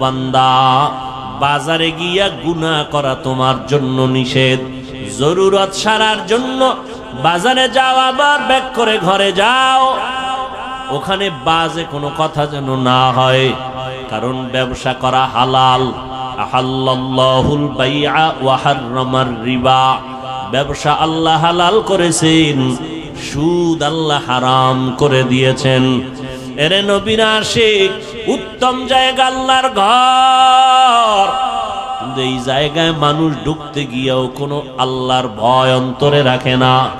বান্দা, বাজারে গিয়া গুনা করা তোমার জন্য নিষেধ। জরুরত সারার জন্য বাজারে যাও, আবার ব্যাক করে ঘরে যাও। ওখানে বাজে কোনো কথা যেন না হয়, কারণ ব্যবসা করা হালাল। আহাল্লাল্লাহুল বাইআ ওয়া হাররামার রিবা। ব্যবসা আল্লাহ হালাল করেছেন, সুদ আল্লাহ হারাম করে দিয়েছেন। এরে নবীরা আশিক উত্তম জায়গা আল্লাহর ঘর। কিন্তু এই জায়গায় মানুষ ঢুকতে গিয়েও কোনো আল্লাহর ভয় অন্তরে রাখে না।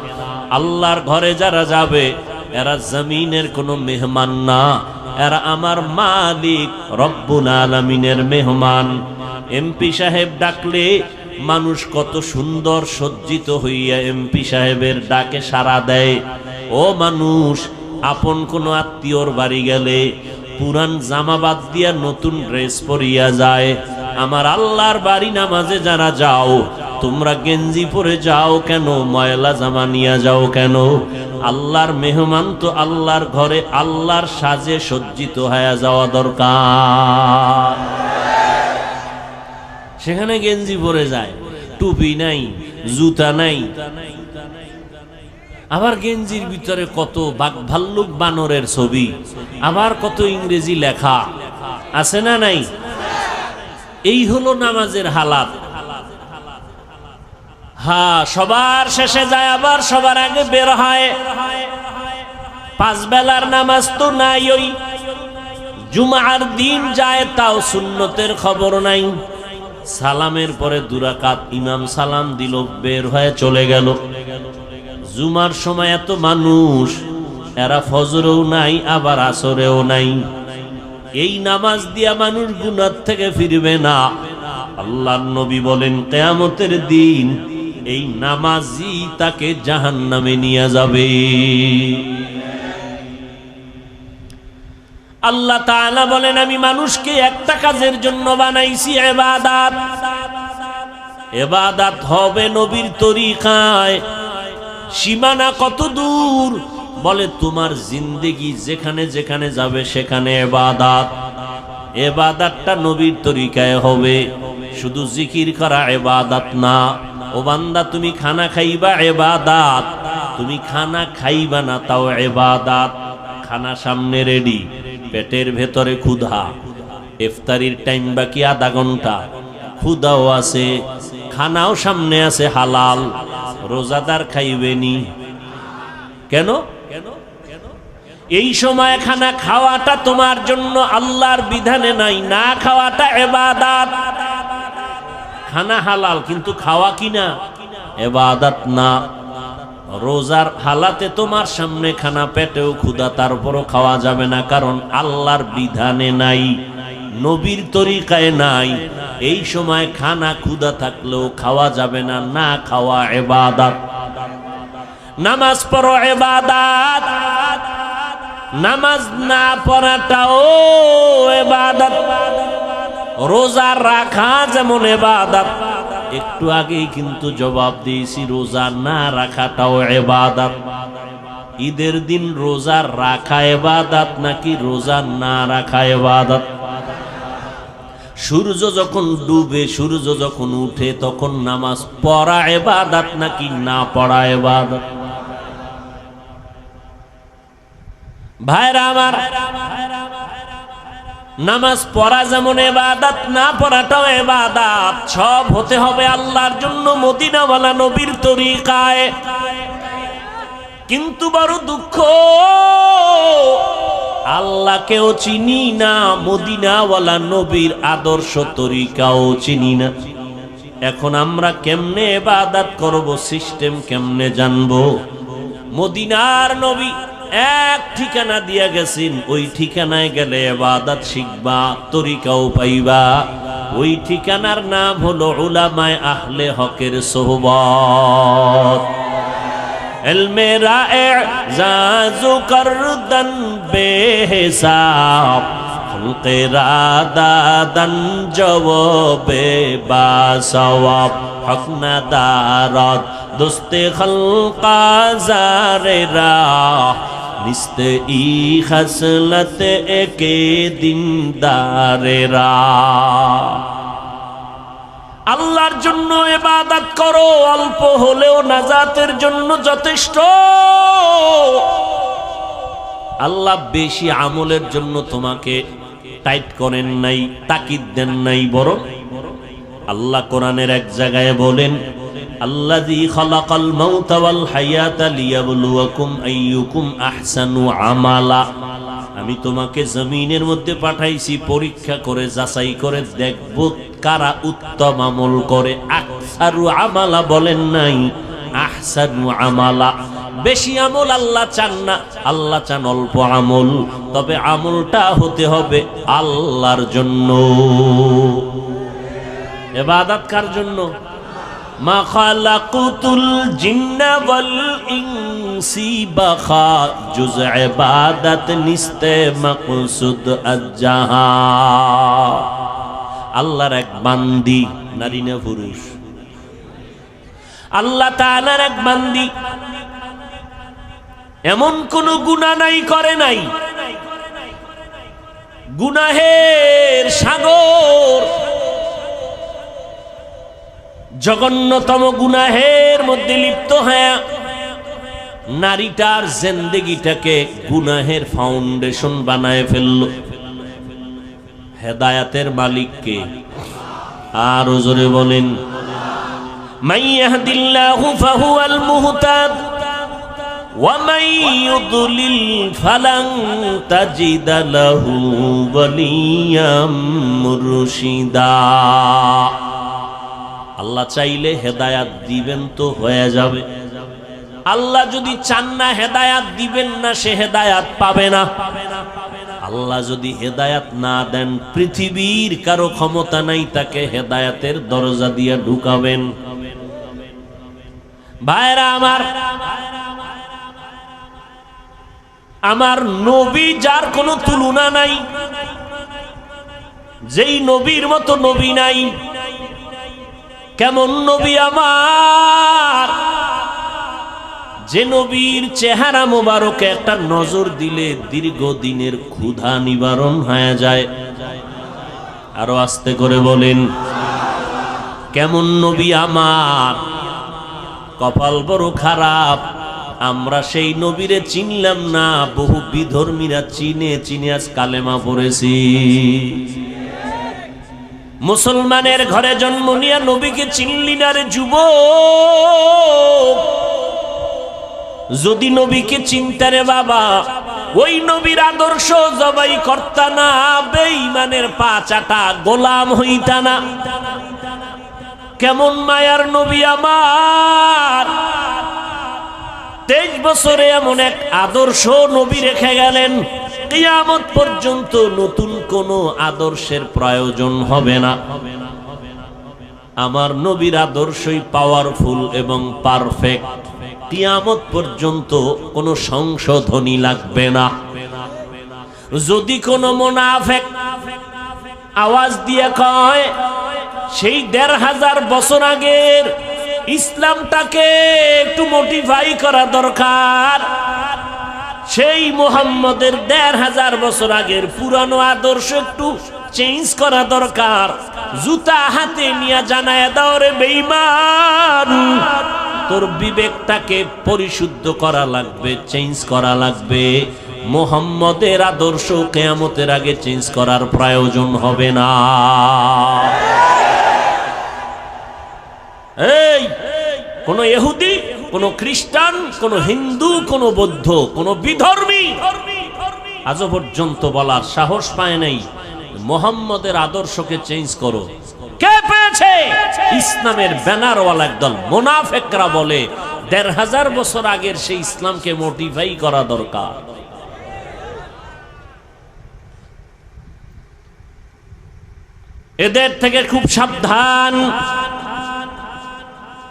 আল্লাহর ঘরে যারা যাবে, এরা জমিনের কোনো মেহমান না। এরা আমার মালিক, রব্বুল আলমিনের মেহমান। এমপি সাহেব ডাকলে মানুষ কত সুন্দর সজ্জিত হইয়া এমপি সাহেবের ডাকে সাড়া দেয়। ও মানুষ, আপন কোনো আত্মীয়র বাড়ি গেলে পুরান জামা বাদ দিয়া নতুন ড্রেস পরিয়া যায়। আমার আল্লাহর বাড়ি নামাজে যারা যাও, তোমরা গেঞ্জি পরে যাও কেন? ময়লা জামা নিয়ে যাও কেন? আল্লাহর মেহমান তো আল্লাহর ঘরে, আল্লাহর সাজে সজ্জিত হয়ে যাওয়া দরকার। সেখানে গেঞ্জি পরে যায়, টুপি নাই, জুতা নাই। আবার গেঞ্জির ভিতরে কত ভাল্লুক বানরের ছবি, আবার কত ইংরেজি লেখা, আছে না নাই? এই হলো নামাজের হালাত। হ্যাঁ সবার শেষে যায়, আবার সবার আগে বের হয়। পাঁচ বেলার নামাজ তো নাই ওই। জুমার দিন যায়, তাও সুন্নতের খবর নাই। সালামের পরে দুরাকাত ইমাম সালাম দিল, বের হয়ে চলে গেল। জুমার সময় এত মানুষ, এরা ফজরেও নাই, আবার আসরেও নাই। এই নামাজ দিয়া মানুষ গুনার থেকে ফিরবে না। আল্লাহ নবী বলেন, কেয়ামতের দিন এই নামাজই তাকে জাহান নামে নিয়ে যাবে। আল্লাহ তাআলা বলেন, আমি মানুষকে একটা কাজের জন্য বানাইছি, এবাদাত। এবাদাত হবে নবীর তরিকায়। সীমানা কত দূর? বলে, তোমার জিন্দেগি যেখানে যেখানে যাবে, সেখানে এবাদাত। এবাদাতটা নবীর তরিকায় হবে। শুধু জিকির করা এবাদাত না। ও বান্দা, তুমি খানা খাইবা এবাদাত। তুমি খানা খাইবা না, তাও এবাদাত। খানা সামনে রেডি, পেটের ভেতরে ক্ষুধা। ইফতারির টাইম বাকি আধা ঘণ্টা। ক্ষুধাও আছে, খানাও সামনে আছে হালাল। রোজাদার খাইবেনি। কেন? এই সময় খানা খাওয়াটা তোমার জন্য আল্লাহর বিধানে নাই, না খাওয়াটা এবাদাত। খানা হালাল, কিন্তু খাওয়া কিনা? এবাদাত না। রোজার হালাতে তোমার সামনে খানা পেটেও ক্ষুধা তারপরও খাওয়া যাবে না, কারণ আল্লাহর বিধানে নাই। নবীর তরিকায় নাই। এই সময় খানা ক্ষুধা থাকলেও খাওয়া যাবে না না খাওয়া এবাদাত। নামাজ পড়ো এবাদাত। নামাজ না পড়াটাও এবাদাত। রোজা রাখা যেমন এবাদাত। একটু আগেই কিন্তু জবাব দিয়েছি, রোজা না রাখাটাও এবাদাত। ঈদের দিন রোজা রাখা এবাদাত নাকি রোজা না রাখা এবাদাত? সূর্য যখন ডুবে, সূর্য যখন উঠে, তখন নামাজ পড়া এবাদাত নাকি না পড়া এবাদাত? ভাইরা আমার, নামাজ পড়া যেমন এবাদাত, না পড়াটাও এবাদাত। সব হতে হবে আল্লাহর জন্য মদিনাওয়ালা নবীর তরিকায়। কিন্তু বড় দুঃখ আল্লাহকেও চিনি না, মদিনাওয়ালা নবীর আদর্শ তরিকাও চিনি না। এখন আমরা কেমনে এবাদাত করব, সিস্টেম কেমনে জানব? মদিনার নবী এক ঠিকানা দিয়া গেছেন, ওই ঠিকানায় গেলে এবাদাত শিখবা, তরিকাও পাইবা। ওই ঠিকানার নাম হলো উলামায় আহলে হকের সোহবত। এলমে রায়ে জাজু করদন বেহিসাব খলকে রাদাদন জওবে বাসওয়াব। হক না দারত দোস্তে খলকা জারে রাহ, নিস্তে ই খাসলত একে দিনদারেরা আল্লাহর জন্য এবাদত করো, অল্প হলেও নাজাতের জন্য যথেষ্ট। আল্লাহ বেশি আমলের জন্য তোমাকে টাইট করেন নাই, তাকিদ দেন নাই, বরং আল্লাহ কোরআনের এক জায়গায় বলেন আহসানু আমালা। আমি তোমাকে জমিনের মধ্যে পাঠাইছি, পরীক্ষা করে, যাচাই করে, দেখব কারা উত্তম আমল করে। আকসারু আমালা বলেন নাই আহসানু আমালা। বেশি আমল আল্লাহ চান না, আল্লাহ চান অল্প আমল। তবে আমলটা হতে হবে আল্লাহর জন্য। এবাদত কার জন্য? মা খালাকুতুল জিন্না ওয়াল ইনসি বাখা জুজ ইবাদত নিস্তে মাকসুদ আল্লাহর এক বান্দি, নারী না পুরুষ? আল্লাহ তাআলার এক বান্দি। এমন কোন গুনাহ নাই, করে নাই। গুনাহের সাগর জঘন্যতম গুনাহের মধ্যে লিপ্ত হয়ে নারীটার জেন্দেগিটাকে গুনাহের ফাউন্ডেশন বানায় ফেলল হেদায়াতের মালিককে আর জোরে বলেন মাইয়াহদিল্লাহু ফাহুয়াল মুহতাদ ومن يضلل فلن تجد له وليا مرشدا আল্লাহ চাইলে হেদায়াত দিবেন তো হয়ে যাবে। আল্লাহ যদি চান না হেদায়াত দিবেন না, সে হেদায়াত পাবে না। আল্লাহ যদি হেদায়াত না দেন, পৃথিবীর কারও ক্ষমতা নাই, তাকে হেদায়াতের দরজা দিয়ে ঢুকাবেন। ভাইরা আমার আমার নবী যার কোনো তুলনা নাই, যেই নবীর মতো নবী নাই কেমন নবী আমার? যে নবীর চেহারা মোবারকে একটা নজর দিলে দীর্ঘদিনের ক্ষুধা নিবারণ হয়ে যায়। আরও আস্তে করে বলেন, কেমন নবী আমার? কপাল বড় খারাপ, আমরা সেই নবীরে চিনলাম না, বহু বিধর্মীরা চিনে চিনে আজ কালেমা পড়েছি। মুসলমানের ঘরে জন্ম নিয়া নবীকে চিনলি না রে যুব যদি নবীকে চিনতারে বাবা, ওই নবীর আদর্শ জবাই কর্তা না, বেঈমানের পা চাটা গোলাম হইতা না। কেমন মায়ার নবী আমার। তেইশ বছরে এমন এক আদর্শ নবী রেখে গেলেন। কিয়ামত পর্যন্ত নতুন কোন আদর্শের প্রয়োজন হবে না। আমার নবীর আদর্শই পাওয়ারফুল এবং পারফেক্ট কিয়ামত পর্যন্ত কোনো সংশোধনী লাগবে না। যদি কোনো মোনাফেক আওয়াজ দিয়ে কয়, সেই দেড় হাজার বছর আগের ইসলামটাকে একটু মোটিফাই করা দরকার। সেই মোহাম্মদের দেড় হাজার বছর আগের পুরানো আদর্শ একটু চেঞ্জ করা দরকার। জুতা হাতে নিয়ে জানায় দাওরে বেইমান তোর বিবেকটাকে পরিশুদ্ধ করা লাগবে চেঞ্জ করা লাগবে। মোহাম্মদের আদর্শ কেয়ামতের আগে চেঞ্জ করার প্রয়োজন হবে না। এই, কোন ইহুদি? কোন খ্রিস্টান, কোন হিন্দু, কোন বৌদ্ধ, কোন বিধর্মী আজও পর্যন্ত বলার সাহস পায় নাই। মোহাম্মদের আদর্শকে চেঞ্জ করো। কে পেয়েছে? ইসলামের ব্যানারওয়ালা একদল মোনাফেকরা বলে, দেড় হাজার বছর আগের সেই ইসলামকে মোটিফাই করা দরকার। এদের থেকে খুব সাবধান।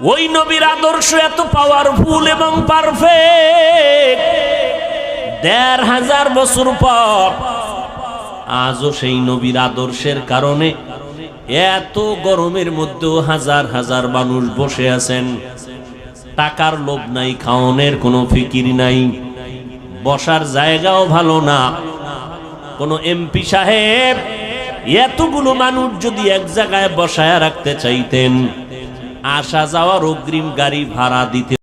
ওই নবীর আদর্শ এত পাওয়ারফুল এবং পারফেক্ট দেড় হাজার বছর পর আজও সেই নবীর আদর্শের কারণে এত গরমের মধ্যেও হাজার হাজার মানুষ বসে আছেন। টাকার লোভ নাই, খাওনের কোনো ফিকির নাই। বসার জায়গাও ভালো না। কোন এমপি সাহেব, এতগুলো মানুষ যদি এক জায়গায় বসায় রাখতে চাইতেন আসা যাওয়ার অগ্রিম গাড়ি ভাড়া দিতে